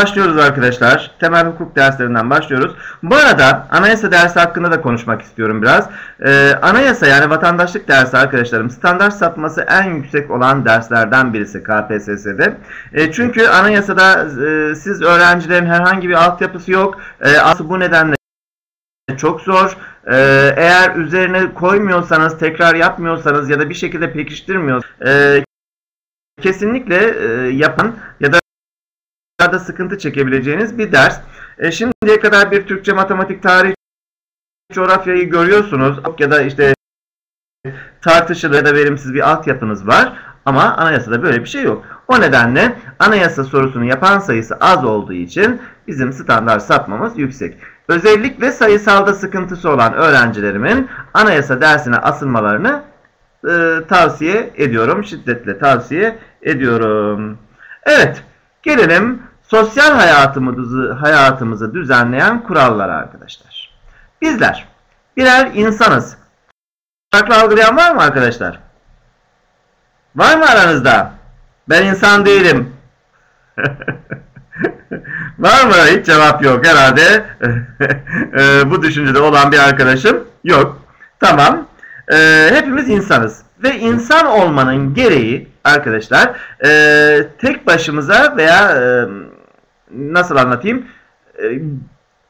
Başlıyoruz arkadaşlar. Temel hukuk derslerinden başlıyoruz. Bu arada anayasa dersi hakkında da konuşmak istiyorum biraz. Ee, anayasa yani vatandaşlık dersi arkadaşlarım standart sapması en yüksek olan derslerden birisi KPSS'de. E, çünkü anayasada e, siz öğrencilerin herhangi bir altyapısı yok. E, aslında bu nedenle çok zor. E, eğer üzerine koymuyorsanız, tekrar yapmıyorsanız ya da bir şekilde pekiştirmiyorsanız e, kesinlikle e, yapan ya da da sıkıntı çekebileceğiniz bir ders. E, şimdiye kadar bir Türkçe, matematik, tarih, coğrafyayı görüyorsunuz ya da işte tartışılı ya da verimsiz bir altyapınız var. Ama anayasada böyle bir şey yok. O nedenle anayasa sorusunu yapan sayısı az olduğu için bizim standart sapmamız yüksek. Özellikle sayısalda sıkıntısı olan öğrencilerimin anayasa dersine asılmalarını e, tavsiye ediyorum. Şiddetle tavsiye ediyorum. Evet, gelelim sosyal hayatımızı, hayatımızı düzenleyen kurallar arkadaşlar. Bizler birer insanız. Farklı algılayan var mı arkadaşlar? Var mı aranızda? Ben insan değilim. var mı? Hiç cevap yok herhalde. Ee, bu düşüncede olan bir arkadaşım yok. Tamam. Ee, hepimiz insanız. Ve insan olmanın gereği arkadaşlar e, tek başımıza veya e, nasıl anlatayım? E,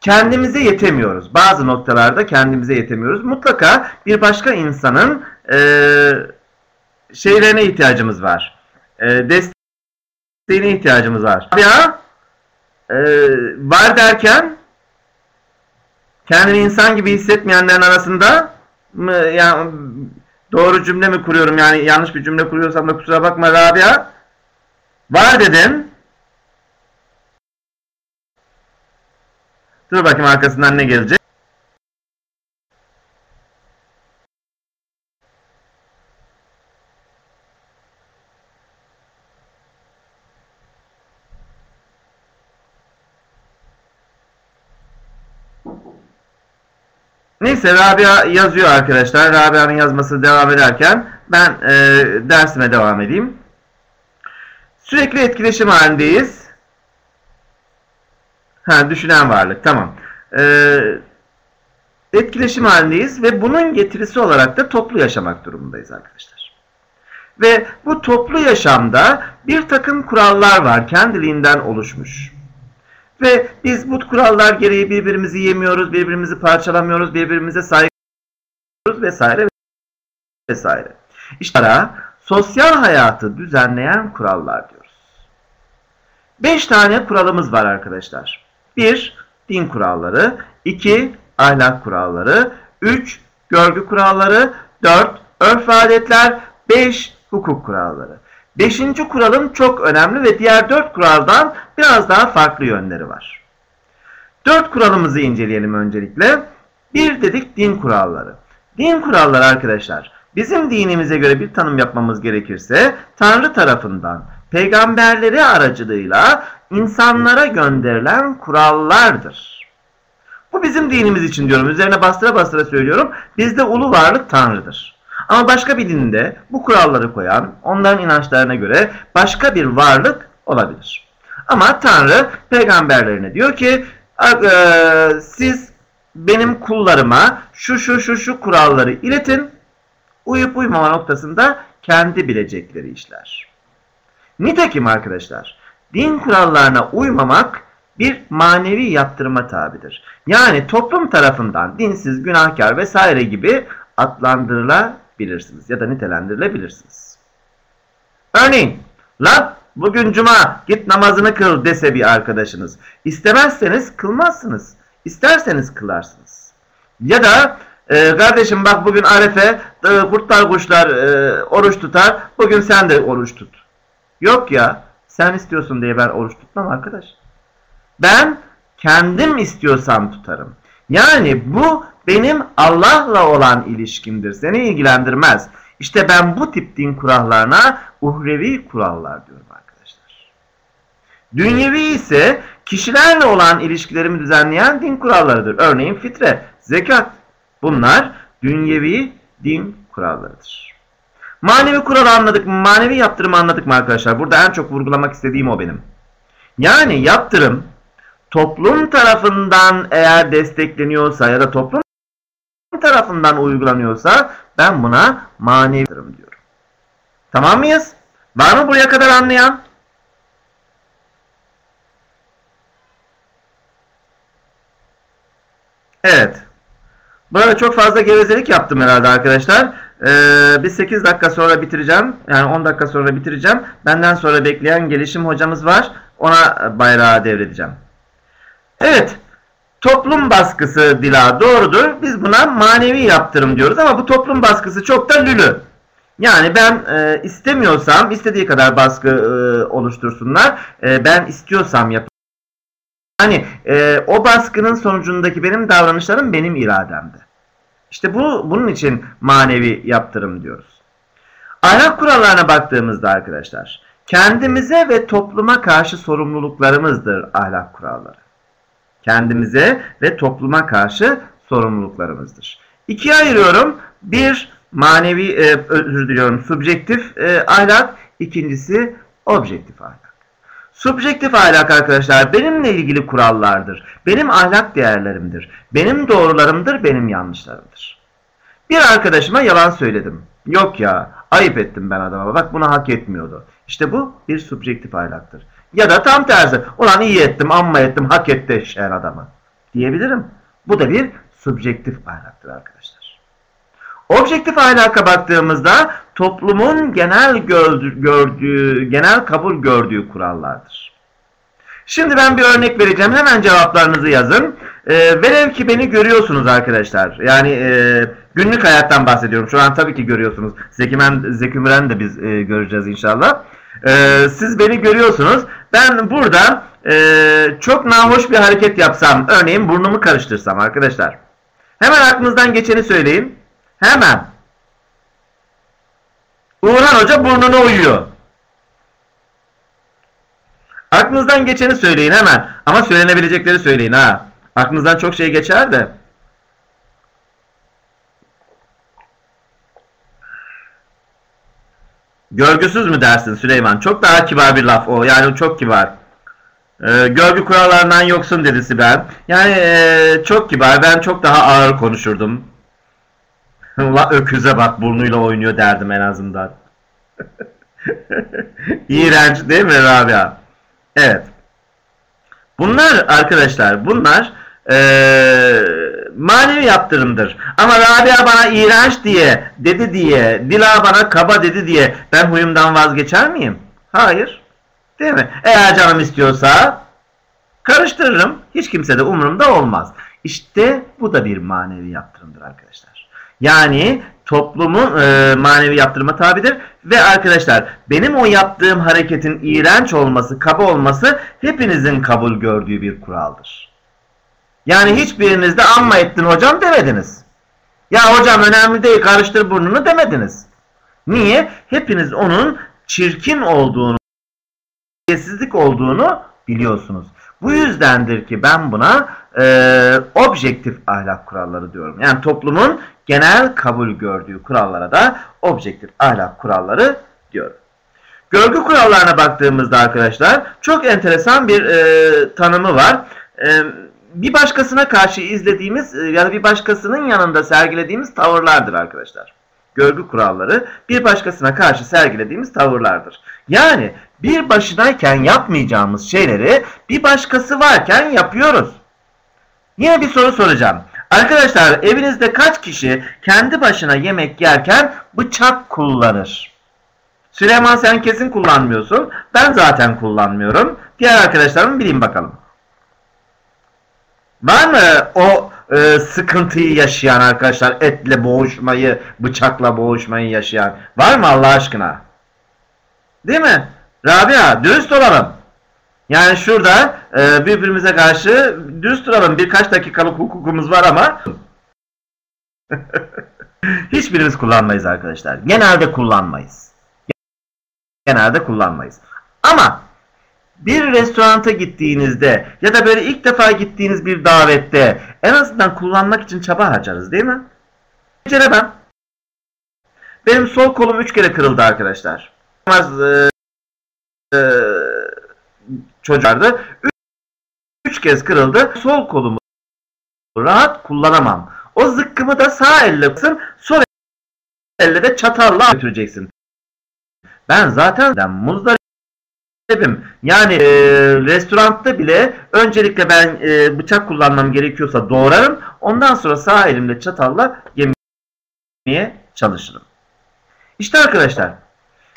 kendimize yetemiyoruz. Bazı noktalarda kendimize yetemiyoruz. Mutlaka bir başka insanın e, şeylerine ihtiyacımız var. E, desteğine ihtiyacımız var. Ya e, var derken kendini insan gibi hissetmeyenlerin arasında mı, yani doğru cümle mi kuruyorum yani yanlış bir cümle kuruyorsam da kusura bakma Rabia. Var dedim. Dur bakayım arkasından ne gelecek. Neyse Rabia yazıyor arkadaşlar. Rabia'nın yazması devam ederken ben e, dersime devam edeyim. Sürekli etkileşim halindeyiz. Ha, düşünen varlık. Tamam. Ee, etkileşim halindeyiz ve bunun getirisi olarak da toplu yaşamak durumundayız arkadaşlar. Ve bu toplu yaşamda bir takım kurallar var. Kendiliğinden oluşmuş. Ve biz bu kurallar gereği birbirimizi yemiyoruz, birbirimizi parçalamıyoruz, birbirimize saygı vesaire vesaire. İşte ara, sosyal hayatı düzenleyen kurallar diyoruz. Beş tane kuralımız var arkadaşlar. 1. Din kuralları 2. Ahlak kuralları 3. Görgü kuralları 4. Örf adetler 5. Hukuk kuralları. Beşinci kuralım çok önemli ve diğer dört kuraldan biraz daha farklı yönleri var. Dört kuralımızı inceleyelim öncelikle. Bir dedik din kuralları. Din kuralları arkadaşlar bizim dinimize göre bir tanım yapmamız gerekirse Tanrı tarafından peygamberleri aracılığıyla insanlara gönderilen kurallardır. Bu bizim dinimiz için diyorum. Üzerine bastıra bastıra söylüyorum. Bizde ulu varlık Tanrı'dır. Ama başka bir dinde bu kuralları koyan, onların inançlarına göre başka bir varlık olabilir. Ama Tanrı peygamberlerine diyor ki e, siz benim kullarıma şu şu şu şu kuralları iletin. Uyup uymama noktasında kendi bilecekleri işler. Nitekim arkadaşlar din kurallarına uymamak bir manevi yaptırıma tabidir. Yani toplum tarafından dinsiz, günahkar vesaire gibi adlandırılabilirsiniz ya da nitelendirilebilirsiniz. Örneğin, lan bugün cuma git namazını kıl dese bir arkadaşınız. İstemezseniz kılmazsınız. İsterseniz kılarsınız. Ya da e, kardeşim bak bugün arefe e, kurtlar kuşlar e, oruç tutar. Bugün sen de oruç tut. Yok ya sen istiyorsun diye ben oruç tutmam arkadaş. Ben kendim istiyorsam tutarım. Yani bu benim Allah'la olan ilişkimdir. Seni ilgilendirmez. İşte ben bu tip din kurallarına uhrevi kurallar diyorum arkadaşlar. Dünyevi ise kişilerle olan ilişkilerimi düzenleyen din kurallarıdır. Örneğin fitre, zekat. Bunlar dünyevi din kurallarıdır. Manevi kural anladık mı? Manevi yaptırımı anladık mı arkadaşlar? Burada en çok vurgulamak istediğim o benim. Yani yaptırım toplum tarafından eğer destekleniyorsa ya da toplum tarafından uygulanıyorsa ben buna manevi yaptırım diyorum. Tamam mıyız? Var mı buraya kadar anlayan? Evet. Burada çok fazla gevezelik yaptım herhalde arkadaşlar. Ee, bir 8 dakika sonra bitireceğim. Yani 10 dakika sonra bitireceğim. Benden sonra bekleyen gelişim hocamız var. Ona bayrağı devredeceğim. Evet. Toplum baskısı dila doğrudur. Biz buna manevi yaptırım diyoruz ama bu toplum baskısı çok da lülü. Yani ben e, istemiyorsam istediği kadar baskı e, oluştursunlar. E, ben istiyorsam yap. Yani e, o baskının sonucundaki benim davranışlarım benim irademde. İşte bu bunun için manevi yaptırım diyoruz. Ahlak kurallarına baktığımızda arkadaşlar, kendimize ve topluma karşı sorumluluklarımızdır ahlak kuralları. Kendimize ve topluma karşı sorumluluklarımızdır. İkiye ayırıyorum. Bir manevi, e, özür diliyorum, subjektif e, ahlak, ikincisi objektif ahlak. Subjektif ahlak arkadaşlar benimle ilgili kurallardır. Benim ahlak değerlerimdir. Benim doğrularımdır, benim yanlışlarımdır. Bir arkadaşıma yalan söyledim. Yok ya, ayıp ettim ben adama. Bak bunu hak etmiyordu. İşte bu bir subjektif ahlaktır. Ya da tam tersi. Ulan iyi ettim, amma ettim, hak etti eşeğen adamı. Diyebilirim. Bu da bir subjektif ahlaktır arkadaşlar. Objektif ahlaka baktığımızda toplumun genel gördüğü, genel kabul gördüğü kurallardır. Şimdi ben bir örnek vereceğim. Hemen cevaplarınızı yazın. E, velev ki beni görüyorsunuz arkadaşlar. Yani e, günlük hayattan bahsediyorum. Şu an tabii ki görüyorsunuz. Zekimen, Zekümren de biz e, göreceğiz inşallah. E, siz beni görüyorsunuz. Ben burada e, çok nahoş bir hareket yapsam. Örneğin burnumu karıştırsam arkadaşlar. Hemen aklınızdan geçeni söyleyin. Hemen. Uğurhan Hoca burnunu uyuyor. Aklınızdan geçeni söyleyin hemen. Ama söylenebilecekleri söyleyin ha. Aklınızdan çok şey geçer de. Görgüsüz mü dersin Süleyman? Çok daha kibar bir laf o. Yani çok kibar. Ee, görgü kurallarından yoksun dedisi ben. Yani e, çok kibar. Ben çok daha ağır konuşurdum. La öküze bak burnuyla oynuyor derdim en azından. İğrenç değil mi Rabia? Evet. Bunlar arkadaşlar bunlar ee, manevi yaptırımdır. Ama Rabia bana iğrenç diye dedi diye, Dila bana kaba dedi diye ben huyumdan vazgeçer miyim? Hayır. Değil mi? Eğer canım istiyorsa karıştırırım. Hiç kimse de umurumda olmaz. İşte bu da bir manevi yaptırımdır arkadaşlar. Yani toplumu e, manevi yaptırıma tabidir. Ve arkadaşlar benim o yaptığım hareketin iğrenç olması, kaba olması hepinizin kabul gördüğü bir kuraldır. Yani hiçbiriniz de amma ettin hocam demediniz. Ya hocam önemli değil karıştır burnunu demediniz. Niye? Hepiniz onun çirkin olduğunu, sessizlik olduğunu biliyorsunuz. Bu yüzdendir ki ben buna e, objektif ahlak kuralları diyorum. Yani toplumun genel kabul gördüğü kurallara da objektif ahlak kuralları diyorum. Görgü kurallarına baktığımızda arkadaşlar çok enteresan bir e, tanımı var. E, bir başkasına karşı izlediğimiz e, ya da bir başkasının yanında sergilediğimiz tavırlardır arkadaşlar. Görgü kuralları bir başkasına karşı sergilediğimiz tavırlardır. Yani bir başınayken yapmayacağımız şeyleri bir başkası varken yapıyoruz. Yine bir soru soracağım. Arkadaşlar evinizde kaç kişi kendi başına yemek yerken bıçak kullanır? Süleyman sen kesin kullanmıyorsun. Ben zaten kullanmıyorum. Diğer arkadaşlarım bileyim bakalım. Var mı o e, sıkıntıyı yaşayan arkadaşlar etle boğuşmayı, bıçakla boğuşmayı yaşayan? Var mı Allah aşkına? Değil mi? Rabia dürüst olalım. Yani şurada e, birbirimize karşı dürüst duralım. Birkaç dakikalık hukukumuz var ama hiçbirimiz kullanmayız arkadaşlar. Genelde kullanmayız. Genelde kullanmayız. Ama bir restoranta gittiğinizde ya da böyle ilk defa gittiğiniz bir davette en azından kullanmak için çaba harcarız değil mi? Beceremem. Benim sol kolum üç kere kırıldı arkadaşlar. Ee, çocuklardı. Üç, üç kez kırıldı. Sol kolumu rahat kullanamam. O zıkkımı da sağ elle kısın, sol elle de çatalla götüreceksin. Ben zaten muzdaribim. Yani e, restoranda bile öncelikle ben e, bıçak kullanmam gerekiyorsa doğrarım. Ondan sonra sağ elimle çatalla yemeye çalışırım. İşte arkadaşlar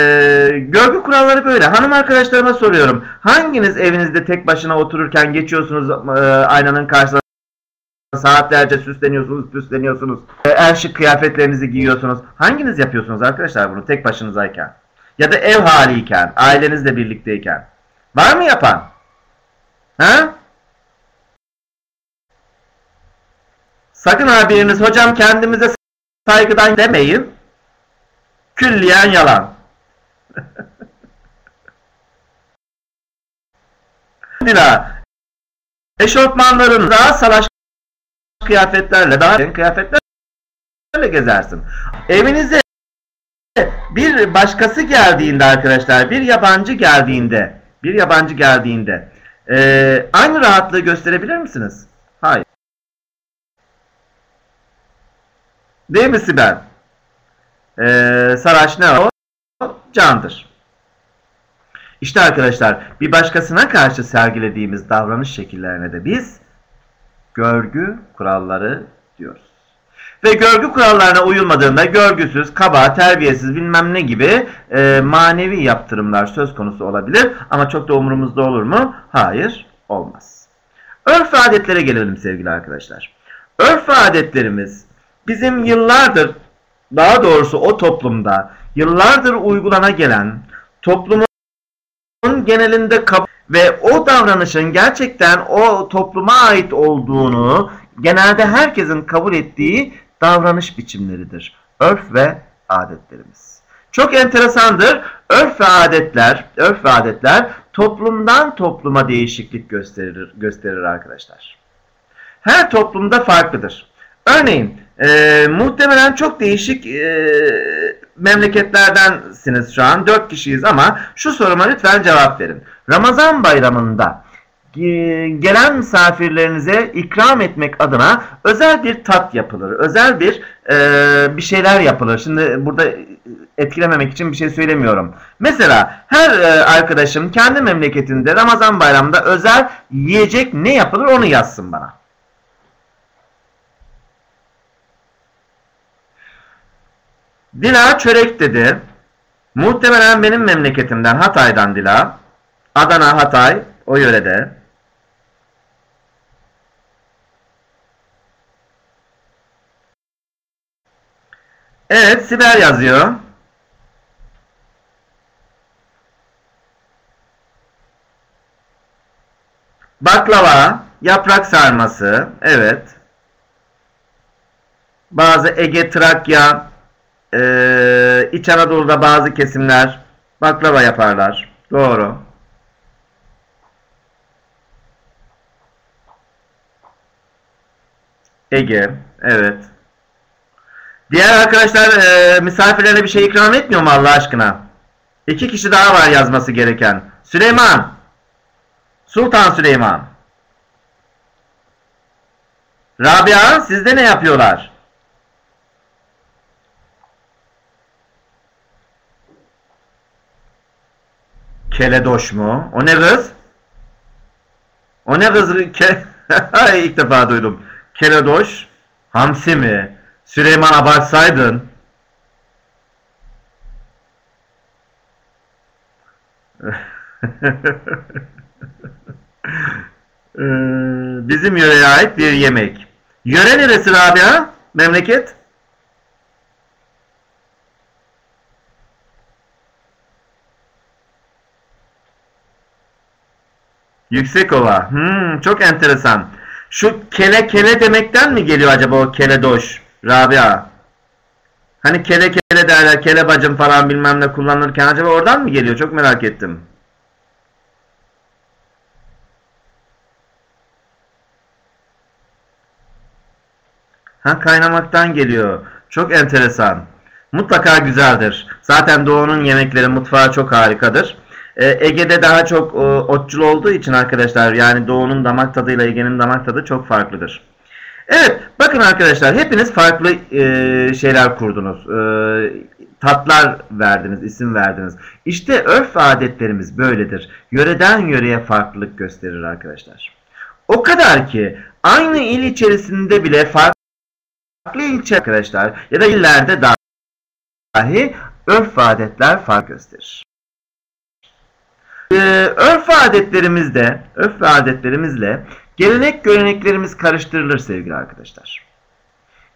e, görgü kuralları böyle. Hanım arkadaşlarıma soruyorum. Hanginiz evinizde tek başına otururken geçiyorsunuz e, aynanın karşısına saatlerce süsleniyorsunuz, süsleniyorsunuz. E, en şık kıyafetlerinizi giyiyorsunuz. Hanginiz yapıyorsunuz arkadaşlar bunu tek başınızayken? Ya da ev haliyken, ailenizle birlikteyken. Var mı yapan? Ha? Sakın ha hocam kendimize saygıdan demeyin. Külliyen yalan. Dila, eşofmanların daha salaş kıyafetlerle, daha kıyafetlerle gezersin. Evinize bir başkası geldiğinde arkadaşlar, bir yabancı geldiğinde, bir yabancı geldiğinde e, aynı rahatlığı gösterebilir misiniz? Hayır. Değil mi Sibel? Ee, Saraç ne o? Candır. İşte arkadaşlar bir başkasına karşı sergilediğimiz davranış şekillerine de biz görgü kuralları diyoruz. Ve görgü kurallarına uyulmadığında görgüsüz, kaba, terbiyesiz bilmem ne gibi e, manevi yaptırımlar söz konusu olabilir. Ama çok da umurumuzda olur mu? Hayır, olmaz. Örf adetlere gelelim sevgili arkadaşlar. Örf adetlerimiz bizim yıllardır, daha doğrusu o toplumda yıllardır uygulana gelen toplumun genelinde ve o davranışın gerçekten o topluma ait olduğunu genelde herkesin kabul ettiği davranış biçimleridir. Örf ve adetlerimiz. Çok enteresandır. Örf ve adetler, örf ve adetler toplumdan topluma değişiklik gösterir, gösterir arkadaşlar. Her toplumda farklıdır. Örneğin e, muhtemelen çok değişik e, memleketlerdensiniz şu an. Dört kişiyiz ama şu soruma lütfen cevap verin. Ramazan bayramında gelen misafirlerinize ikram etmek adına özel bir tat yapılır. Özel bir e, bir şeyler yapılır. Şimdi burada etkilememek için bir şey söylemiyorum. Mesela her e, arkadaşım kendi memleketinde Ramazan bayramında özel yiyecek ne yapılır onu yazsın bana. Dila çörek dedi. Muhtemelen benim memleketimden Hatay'dan Dila. Adana, Hatay o yörede. Evet Sibel yazıyor. Baklava, yaprak sarması, evet. Bazı Ege, Trakya, ee, İç Anadolu'da bazı kesimler baklava yaparlar. Doğru. Ege. Evet. Diğer arkadaşlar e, misafirlerine bir şey ikram etmiyor mu Allah aşkına? İki kişi daha var yazması gereken. Süleyman. Sultan Süleyman. Rabia sizde ne yapıyorlar? Keledoş mu? O ne kız? O ne kız? Ke İlk defa duydum. Keledoş. Hamsi mi? Süleyman abartsaydın. Ee, bizim yöreye ait bir yemek. Yöre neresi Rabia? Memleket? Yüksekova. Hmm, çok enteresan. Şu kele kele demekten mi geliyor acaba o kele doş? Rabia. Hani kele kele derler, kele bacım falan bilmem ne kullanırken acaba oradan mı geliyor? Çok merak ettim. Ha kaynamaktan geliyor. Çok enteresan. Mutlaka güzeldir. Zaten Doğu'nun yemekleri, mutfağı çok harikadır. E, Ege'de daha çok e, otçul olduğu için arkadaşlar yani Doğu'nun damak tadıyla Ege'nin damak tadı çok farklıdır. Evet bakın arkadaşlar hepiniz farklı e, şeyler kurdunuz. Tatlar verdiniz, isim verdiniz. İşte örf adetlerimiz böyledir. Yöreden yöreye farklılık gösterir arkadaşlar. O kadar ki aynı il içerisinde bile farklı ilçe arkadaşlar ya da illerde dahi örf adetler fark gösterir. Ee, örf adetlerimizde, örf ve adetlerimizle gelenek göreneklerimiz karıştırılır sevgili arkadaşlar.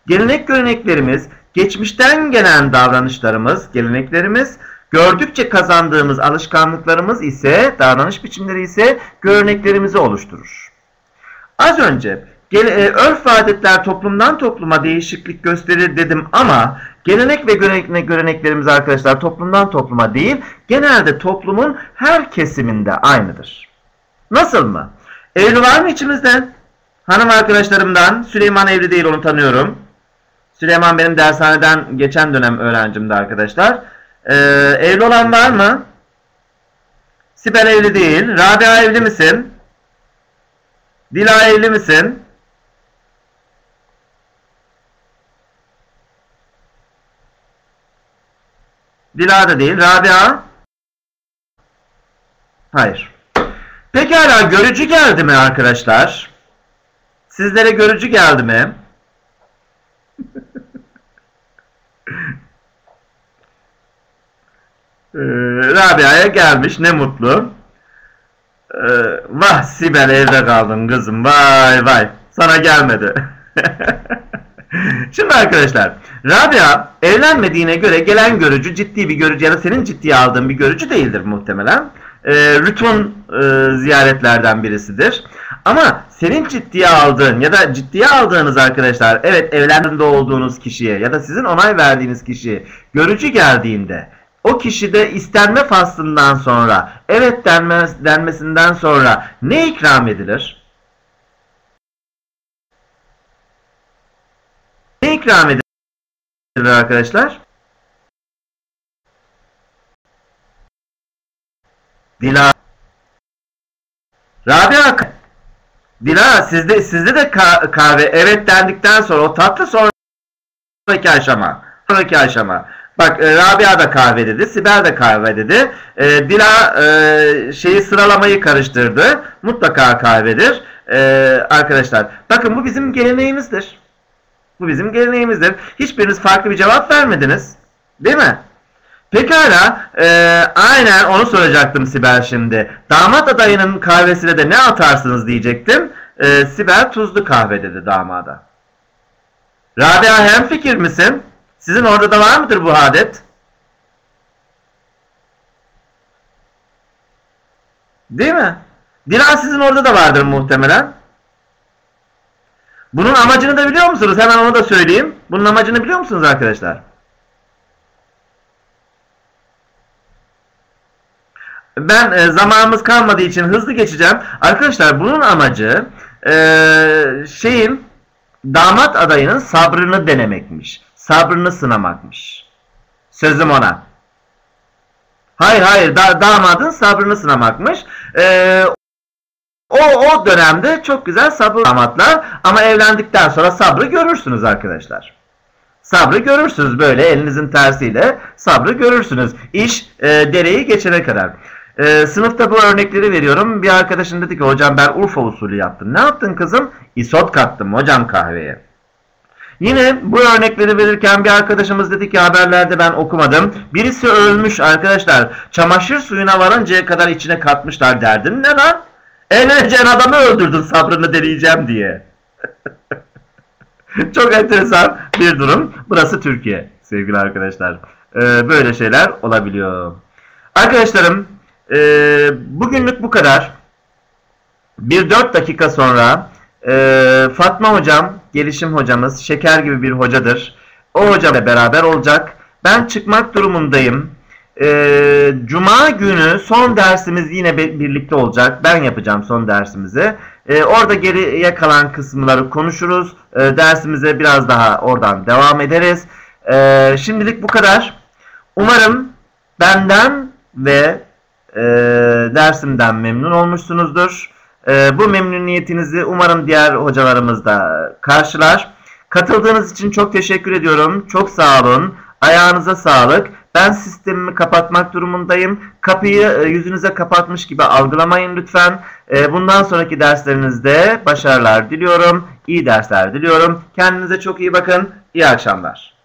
Gelenek göreneklerimiz geçmişten gelen davranışlarımız, geleneklerimiz, gördükçe kazandığımız alışkanlıklarımız ise, davranış biçimleri ise göreneklerimizi oluşturur. Az önce e, örf adetler toplumdan topluma değişiklik gösterir dedim ama gelenek ve görenek, göreneklerimiz arkadaşlar toplumdan topluma değil, genelde toplumun her kesiminde aynıdır. Nasıl mı? Evli var mı içimizden? Hanım arkadaşlarımdan Süleyman evli değil onu tanıyorum. Süleyman benim dershaneden geçen dönem öğrencimdi arkadaşlar. Ee, evli olan var mı? Sibel evli değil. Rabia evli misin? Dila evli misin? Dila da değil. Rabia? Hayır. Pekala görücü geldi mi arkadaşlar? Sizlere görücü geldi mi? Ee, Rabia'ya gelmiş ne mutlu. Ee, vah Sibel evde kaldın kızım vay vay sana gelmedi. Şimdi arkadaşlar Rabia evlenmediğine göre gelen görücü ciddi bir görücü ya da senin ciddiye aldığın bir görücü değildir muhtemelen. E, rütun e, ziyaretlerden birisidir. Ama senin ciddiye aldığın ya da ciddiye aldığınız arkadaşlar evet evlendiğinde olduğunuz kişiye ya da sizin onay verdiğiniz kişiye görücü geldiğinde o kişide istenme faslından sonra evet denmez, denmesinden sonra ne ikram edilir? İkram edilir arkadaşlar? Dila Rabia Dila sizde sizde de kahve evet dendikten sonra o tatlı sonraki aşama. Sonraki aşama. Bak e, Rabia da kahve dedi, Sibel de kahve dedi. E, Dila e, şeyi sıralamayı karıştırdı. Mutlaka kahvedir. E, arkadaşlar bakın bu bizim geleneğimizdir. Bu bizim geleneğimizdir. Hiçbiriniz farklı bir cevap vermediniz. Değil mi? Pekala, e, aynen onu soracaktım Sibel şimdi. Damat adayının kahvesine de ne atarsınız diyecektim. E, Sibel tuzlu kahve dedi damada. Rabia hem fikir misin? Sizin orada da var mıdır bu adet? Değil mi? Dilan sizin orada da vardır muhtemelen. Bunun amacını da biliyor musunuz? Hemen onu da söyleyeyim. Bunun amacını biliyor musunuz arkadaşlar? Ben e, zamanımız kalmadığı için hızlı geçeceğim. Arkadaşlar bunun amacı e, şeyin damat adayının sabrını denemekmiş. Sabrını sınamakmış. Sözüm ona. Hayır hayır da, damadın sabrını sınamakmış. Ee, o, o dönemde çok güzel sabır damatlar ama evlendikten sonra sabrı görürsünüz arkadaşlar. Sabrı görürsünüz böyle elinizin tersiyle sabrı görürsünüz. İş e, dereyi geçene kadar. E, sınıfta bu örnekleri veriyorum. Bir arkadaşım dedi ki hocam ben Urfa usulü yaptım. Ne yaptın kızım? Isot kattım hocam kahveye. Yine bu örnekleri verirken bir arkadaşımız dedi ki haberlerde ben okumadım. Birisi ölmüş arkadaşlar. Çamaşır suyuna varıncaya kadar içine katmışlar derdin ne lan? Evleneceğin adamı öldürdün sabrını deneyeceğim diye. Çok enteresan bir durum. Burası Türkiye sevgili arkadaşlar. Ee, böyle şeyler olabiliyor. Arkadaşlarım e, bugünlük bu kadar. Bir dört dakika sonra e, Fatma hocam, gelişim hocamız, şeker gibi bir hocadır. O hocamla beraber olacak. Ben çıkmak durumundayım. E, Cuma günü son dersimiz yine birlikte olacak. Ben yapacağım son dersimizi. E, orada geriye kalan kısımları konuşuruz. E, dersimize biraz daha oradan devam ederiz. E, şimdilik bu kadar. Umarım benden ve e, dersimden memnun olmuşsunuzdur. E, bu memnuniyetinizi umarım diğer hocalarımız da karşılar. Katıldığınız için çok teşekkür ediyorum. Çok sağ olun. Ayağınıza sağlık. Ben sistemimi kapatmak durumundayım. Kapıyı e, yüzünüze kapatmış gibi algılamayın lütfen. E, bundan sonraki derslerinizde başarılar diliyorum. İyi dersler diliyorum. Kendinize çok iyi bakın. İyi akşamlar.